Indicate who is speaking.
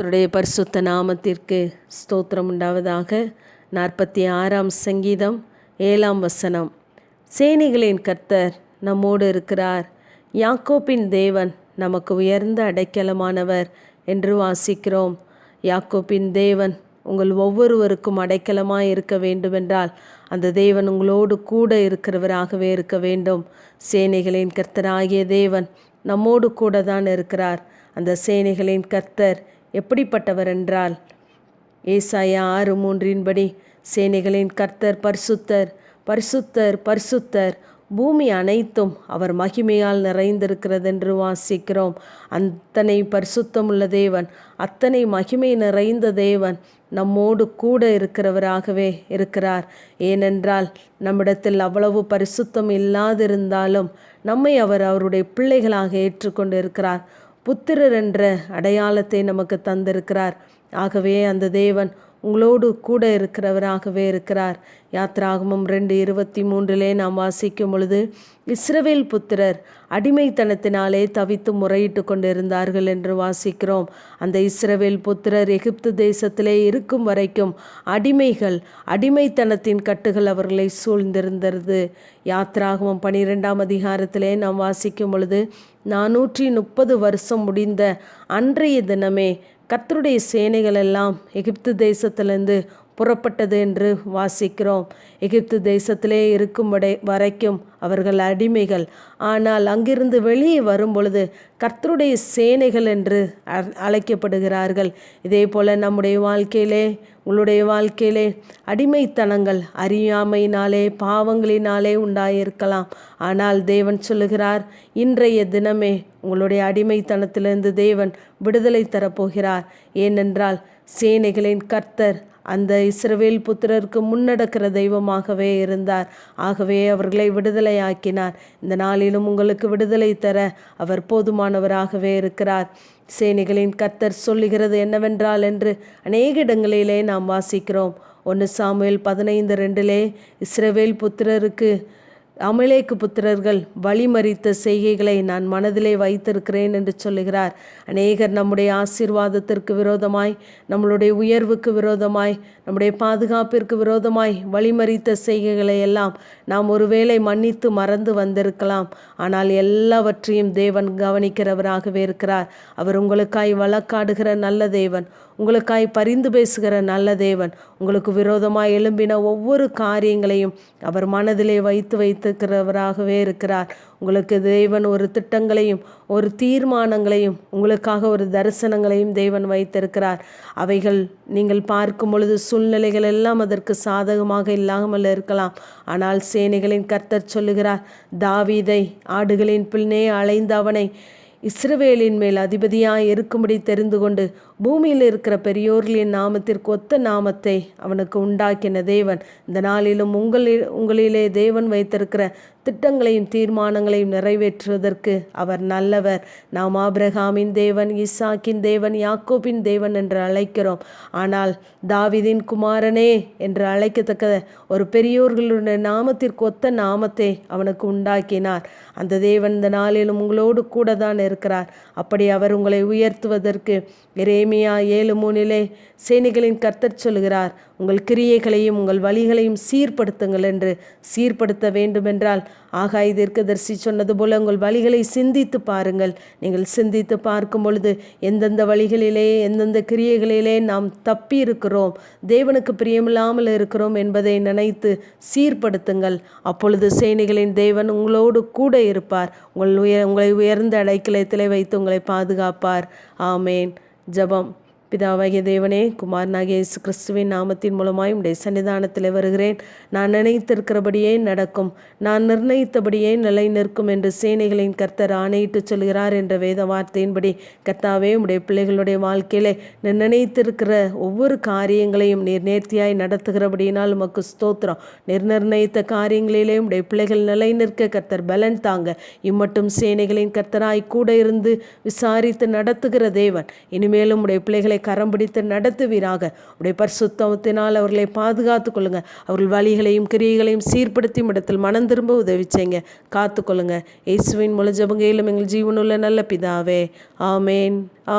Speaker 1: கர்த்தருடைய பரிசுத்த நாமத்திற்கு ஸ்தோத்திரம் உண்டாவதாக. நாற்பத்தி ஆறாம் சங்கீதம் ஏழாம் வசனம். சேனைகளின் கர்த்தர் நம்மோடு இருக்கிறார். யாக்கோப்பின் தேவன் நமக்கு உயர்ந்த அடைக்கலமானவர் என்று வாசிக்கிறோம். யாக்கோப்பின் தேவன் உங்கள் ஒவ்வொருவருக்கும் அடைக்கலமாக இருக்க வேண்டுமென்றால் அந்த தேவன் உங்களோடு கூட இருக்கிறவராகவே இருக்க வேண்டும். சேனைகளின் கர்த்தராகிய தேவன் நம்மோடு கூட தான் இருக்கிறார். அந்த சேனைகளின் கர்த்தர் எப்படிப்பட்டவர் என்றால் ஏசாயா ஆறு மூன்றின்படி சேனைகளின் கர்த்தர் பரிசுத்தர் பரிசுத்தர் பரிசுத்தர். பூமி அனைத்தும் அவர் மகிமையால் நிறைந்திருக்கிறது என்று வாசிக்கிறோம். அத்தனை பரிசுத்தமுள்ள தேவன் அத்தனை மகிமை நிறைந்த தேவன் நம்மோடு கூட இருக்கிறவராகவே இருக்கிறார். ஏனென்றால் நம்மிடத்தில் அவ்வளவு பரிசுத்தம் இல்லாதிருந்தாலும் நம்மை அவர் அவருடைய பிள்ளைகளாக ஏற்றுக்கொண்டு இருக்கிறார் புத்திரர் என்ற அடையாளத்தை நமக்கு தந்திருக்கிறார். ஆகவே அந்த தேவன் உங்களோடு கூட இருக்கிறவராகவே இருக்கிறார். யாத்ராகமம் ரெண்டு இருபத்தி மூன்றிலே நாம் வாசிக்கும் பொழுது இஸ்ரவேல் புத்திரர் அடிமைத்தனத்தினாலே தவித்து முறையிட்டு கொண்டிருந்தார்கள் என்று வாசிக்கிறோம். அந்த இஸ்ரவேல் புத்திரர் எகிப்து தேசத்திலே இருக்கும் வரைக்கும் அடிமைகள் அடிமைத்தனத்தின் கட்டுகள் அவர்களை சூழ்ந்திருந்தது. யாத்ராகமம் பனிரெண்டாம் அதிகாரத்திலே நாம் வாசிக்கும் பொழுது நானூற்றி முப்பது வருஷம் முடிந்த அன்றைய தினமே கத்தருடைய சேனைகள் எல்லாம் எகிப்து தேசத்திலிருந்து புறப்பட்டது என்று வாசிக்கிறோம். எகிப்து தேசத்திலே இருக்கும் வரைக்கும் அவர்கள் அடிமைகள். ஆனால் அங்கிருந்து வெளியே வரும்பொழுது கர்த்தருடைய சேனைகள் என்று அழைக்கப்படுகிறார்கள். இதே போல் நம்முடைய வாழ்க்கையிலே உங்களுடைய வாழ்க்கையிலே அடிமைத்தனங்கள் அறியாமையினாலே பாவங்களினாலே உண்டாயிருக்கலாம். ஆனால் தேவன் சொல்லுகிறார் இன்றைய தினமே உங்களுடைய அடிமைத்தனத்திலிருந்து தேவன் விடுதலை தரப்போகிறார். ஏனென்றால் சேனைகளின் கர்த்தர் அந்த இஸ்ரவேல் புத்திரருக்கு முன்னடக்கிற தெய்வமாகவே இருந்தார். ஆகவே அவர்களை விடுதலையாக்கினார். இந்த நாளிலும் உங்களுக்கு விடுதலை தர அவர் போதுமானவராகவே இருக்கிறார். சேனைகளின் கர்த்தர் சொல்லுகிறது என்னவென்றால் என்று அநேக இடங்களிலே நாம் வாசிக்கிறோம். ஒன்று சாமுவேல் பதினைந்து ரெண்டிலே இஸ்ரவேல் புத்திரருக்கு அமலேக்கு புத்திரர்கள் வழிமறித்த செய்கைகளை நான் மனதிலே வைத்திருக்கிறேன் என்று சொல்லுகிறார். அநேகர் நம்முடைய ஆசீர்வாதத்திற்கு விரோதமாய் நம்மளுடைய உயர்வுக்கு விரோதமாய் நம்முடைய பாதுகாப்பிற்கு விரோதமாய் வழிமறித்த செய்கைகளை எல்லாம் நாம் ஒருவேளை மன்னித்து மறந்து வந்திருக்கலாம். ஆனால் எல்லாவற்றையும் தேவன் கவனிக்கிறவராகவே இருக்கிறார். அவர் உங்களுக்காய் வழக்காடுகிற நல்ல தேவன். உங்களுக்காய் பரிந்து பேசுகிற நல்ல தேவன் உங்களுக்கு விரோதமாக எழும்பின ஒவ்வொரு காரியங்களையும் அவர் மனதிலே வைத்து வைத்திருக்கிறவராகவே இருக்கிறார். உங்களுக்கு தேவன் ஒரு திட்டங்களையும் ஒரு தீர்மானங்களையும் உங்களுக்காக ஒரு தரிசனங்களையும் தேவன் வைத்திருக்கிறார். அவைகள் நீங்கள் பார்க்கும் பொழுது சூழ்நிலைகள் எல்லாம் அதற்கு சாதகமாக இல்லாமல் இருக்கலாம். ஆனால் சேனைகளின் கர்த்தர் சொல்லுகிறார் தாவீதை ஆடுகளின் பின்னே அலைந்தவனை இஸ்ரவேலின் மேல் அதிபதியாய் இருக்கும்படி தெரிந்து கொண்டு பூமியில் இருக்கிற பெரியோர்களின் நாமத்திற்கு ஒத்த நாமத்தை அவனுக்கு உண்டாக்கின தேவன். இந்த நாளிலும் உங்களில் உங்களிலே தேவன் வைத்திருக்கிற திட்டங்களையும் தீர்மானங்களையும் நிறைவேற்றுவதற்கு அவர் நல்லவர். நாம் ஆபிரகாமின் தேவன் இசாக்கின் தேவன் யாக்கோபின் தேவன் என்று அழைக்கிறோம். ஆனால் தாவிதின் குமாரனே என்று அழைக்கத்தக்க ஒரு பெரியோர்களுடைய நாமத்திற்கு ஒத்த நாமத்தை அவனுக்கு உண்டாக்கினார். அந்த தேவன் இந்த நாளிலும் உங்களோடு கூட தான் இருக்கிறார். அப்படி அவர் உங்களை உயர்த்துவதற்கு எரேமியா ஏழு மூணிலே சேனைகளின் கர்த்தர் சொல்கிறார் உங்கள் கிரியைகளையும் உங்கள் வழிகளையும் சீர்படுத்துங்கள் என்று சீர்படுத்த வேண்டுமென்றால் ஆகாய் தீர்க்கதரிசி சொன்னது போல உங்கள் வழிகளை சிந்தித்து பாருங்கள். நீங்கள் சிந்தித்து பார்க்கும் பொழுது எந்தெந்த வழிகளிலே எந்தெந்த கிரியைகளிலே நாம் தப்பி இருக்கிறோம் தேவனுக்கு பிரியமில்லாமல் இருக்கிறோம் என்பதை நினைத்து சீர்படுத்துங்கள். அப்பொழுது சேனைகளின் தேவன் உங்களோடு கூட இருப்பார். உங்கள் உயர் உங்களை உயர்ந்த அடைக்கலத்திலே வைத்து உங்களை பாதுகாப்பார். ஆமேன். जब हम பிதாவாகிய தேவனே குமாரனாகிய இயேசு கிறிஸ்துவின் நாமத்தின் மூலமாய் உடைய சன்னிதானத்தில் வருகிறேன். நான் நினைத்திருக்கிறபடியே நடக்கும். நான் நிர்ணயித்தபடியே நிலை நிற்கும் என்று சேனைகளின் கர்த்தர் ஆணையிட்டு சொல்கிறார் என்ற வேத வார்த்தையின்படி கர்த்தாவே உடைய பிள்ளைகளுடைய வாழ்க்கையிலே நிர்ணயித்திருக்கிற ஒவ்வொரு காரியங்களையும் நீர் நேர்த்தியாய் நடத்துகிறபடியினால் உமக்கு ஸ்தோத்திரம். நிர்ணயித்த காரியங்களிலே உடைய பிள்ளைகள் நிலை நிற்க கர்த்தர் பலன் தாங்க. இம்மட்டும் சேனைகளின் கர்த்தராய் கூட இருந்து விசாரித்து நடத்துகிற தேவன். இனிமேலும் உடைய பிள்ளைகளை கரம் பிடித்து நடத்துவீராக. உடைய பரிசுத்தத்தினால் அவர்களை பாதுகாத்து கொள்ளுங்க. அவர்கள் வழிகளையும் கிரியைகளையும் சீர்படுத்தி இடத்தில் மனம் திரும்ப உதவி செய்யுங்க. காத்துக்கொள்ளுங்க இயேசுவின் முழு ஜபங்கையிலும் எங்கள் ஜீவனுள்ள நல்ல பிதாவே. ஆமேன்.